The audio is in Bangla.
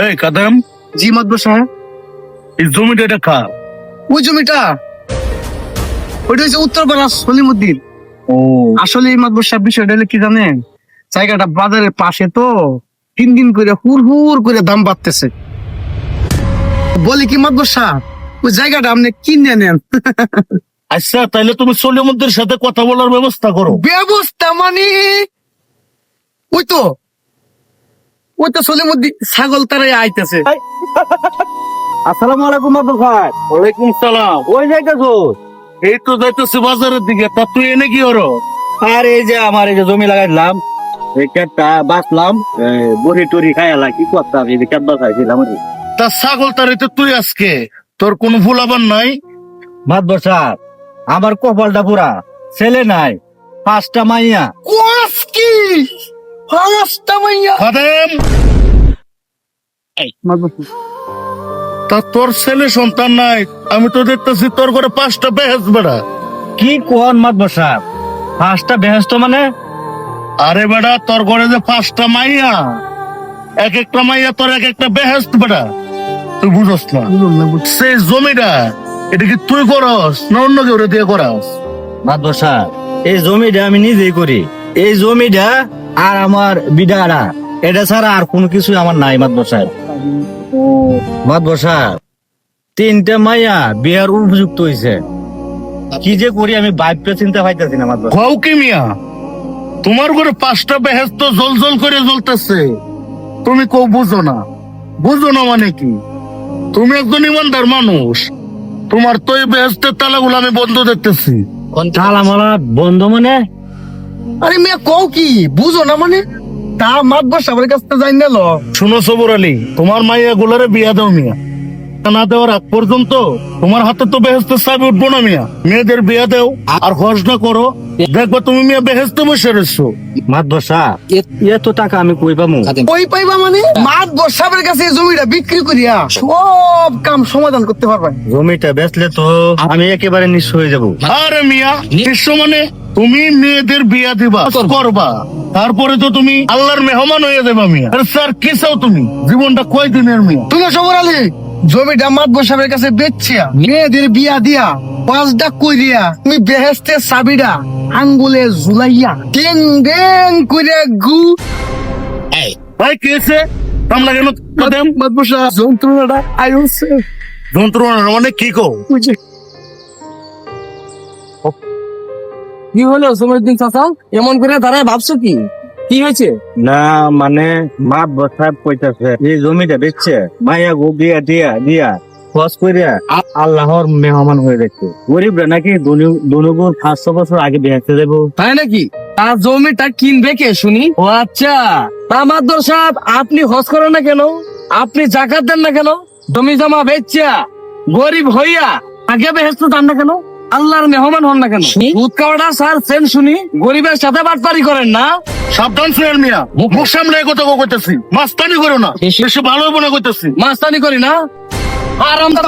এই কাদাম? জি মাদবর সাহেব এই জমিটা এটা ওই জমিটা? ওইটা হচ্ছে উত্তরপাড়া সলিমুদ্দিন। ও। আসলে এই মাদবর সাহেব বিষয়টা হলো কি জানেন? জায়গাটা বাজারের পাশে তো তিন দিন করে হুর হুর করে দাম বাড়তেছে। বলি কি মাদবর সাহেব ওই জায়গাটা আপনি কিনে নেন। আচ্ছা তাইলে তুমি সলিমুদ্দের সাথে কথা বলার ব্যবস্থা করো। ব্যবস্থা মানে? ওই তো ওই তো সলিমুদ্দিন ছাগল তারাই আইতেছে। আসসালামু আলাইকুম আব্দুল ভাই ওয়ালাইকুম সালাম। ওই যাইতেছো? এই তো যাইতেছি বাজারের দিকে। তা তুই এনে কি হরো আর এই যে আমার এই যে জমি লাগাইলাম এই ক্ষেতটা বাঁচলাম বড়ি টরি খাইলা কি করতাম? এই যে বাঁচাইছিলাম তা ছাগল তারিতে তুই আজকে। তোর কোনো ভুল আবার নাই? ভাত বসার আমার কপালটা পুরা ছেলে নাই পাঁচটা মাইয়া। কি? তা তোর ছেলে সন্তান নাই আমি তো দেখতেছি তোর ঘরে পাঁচটা বেহেস বেড়া। কি কোন মাত বসার পাঁচটা বেহস্ত মানে? আরে বেড়া তোর ঘরে যে পাঁচটা মাইয়া এক একটা মাইয়া তোর এক একটা বেহেস্ত বেড়া। তুই বুঝস না। সেই জমিটা এটা কি তুই করস না অন্য কেউ দিয়ে করাস? মাত বসার এই জমিটা আমি নিজেই করি। এই জমিটা আর আমার বিডারা এটা ছাড়া আর কোনো কিছু আমার নাই মাত বসার মাত বসার তিনটা মাইয়া বিয়ার উপযুক্ত হয়েছে কি যে করি আমি বাইকটা চিন্তা পাইতেছি না মাত বসার কও কি মিয়া? তোমার ঘরে পাঁচটা বেহেস্ত জল জল করে জ্বলতেছে। তুমি কেউ বুঝো না। বুঝো না মানে কি? তুমি একজন ইমানদার মানুষ। তোমার তো এই বেহেস্তের তালাগুলো আমি বন্ধ দেখতেছি। তালা মালা বন্ধ মানে? আরে মিয়া কও কি? বুঝো না মানে? তা মাদবর সাহেবের কাছ থেকে যাই নিল শুনো সবর আলী তোমার মাইয়া গুলারে বিয়া দাও মিয়া। না দেওয়ার আগ পর্যন্ত তোমার হাতে তো বেহেস্তের চাবি উঠবো না মিয়া। মেয়েদের বিয়া দেও আর না করো। দেখবা তুমি মিয়া বেহেস্তে বসে রয়েছো। মাত বসা। এত টাকা আমি কই পামু ওই পাইবা মানে? মাদবর সাহেবের কাছে জমিটা বিক্রি করিয়া সব কাম সমাধান করতে পারবা। জমিটা বেচলে তো আমি একেবারে নিঃস্ব হয়ে যাব। আরে মিয়া বিশ্ব মানে? তুমি মেয়েদের বিয়া দিবা করবা? তারপরে তো তুমি আল্লাহর মেহমান হয়ে যাবা মিয়া। স্যার কি চাও তুমি? জীবনটা কয় দিনের মিয়া? তুমি সবর আলী জমিটা মাদবর সাহেবের কাছে বেচছিয়া মেয়েদের বিয়া দিয়া পাঁচ ডাক কইরিয়া তুমি বেহেস্তের চাবিটা আঙ্গুলে ঝুলাইয়া ডেং ডেং কইরা গু। ভাই কি হয়েছে কামলা কেন? কাদেম মাদবর সাহেব যন্ত্রণাটা আইছে যন্ত্রণা মানে কি কো কি হলো সমুদ্দিন চাচা? এমন করে দাঁড়ায় ভাবছ কি? কি হয়েছে? না মানে কইতাছে এই জমিটা বেচছে মাইয়া গো দিয়া দিয়া করিয়া আল্লাহর মেহমান হয়ে দেখছে গরিবরা নাকি দুনুগুর পাঁচশো বছর আগে বেঁচতে দেবো? তাই নাকি? তার জমিটা কিনবে কে শুনি? ও আচ্ছা। তা মাদ্দর সাহেব আপনি হজ করেন না কেন? আপনি জাকাত দেন না কেন? জমি জমা বেচছা। গরিব হইয়া আগে বেহেস্ত দেন না কেন? আল্লাহর মেহমান হন না কেন দুধ খাওয়াটা স্যার সেন শুনি গরিবের সাথে বাটপারি করেন না সাবধান সুয়েল মিয়া মুখ সামলে এই কথা কইতেছি মাস্তানি করো না বেশি- ভালো মনে না কইতেছি মাস্তানি করি না আর আমরা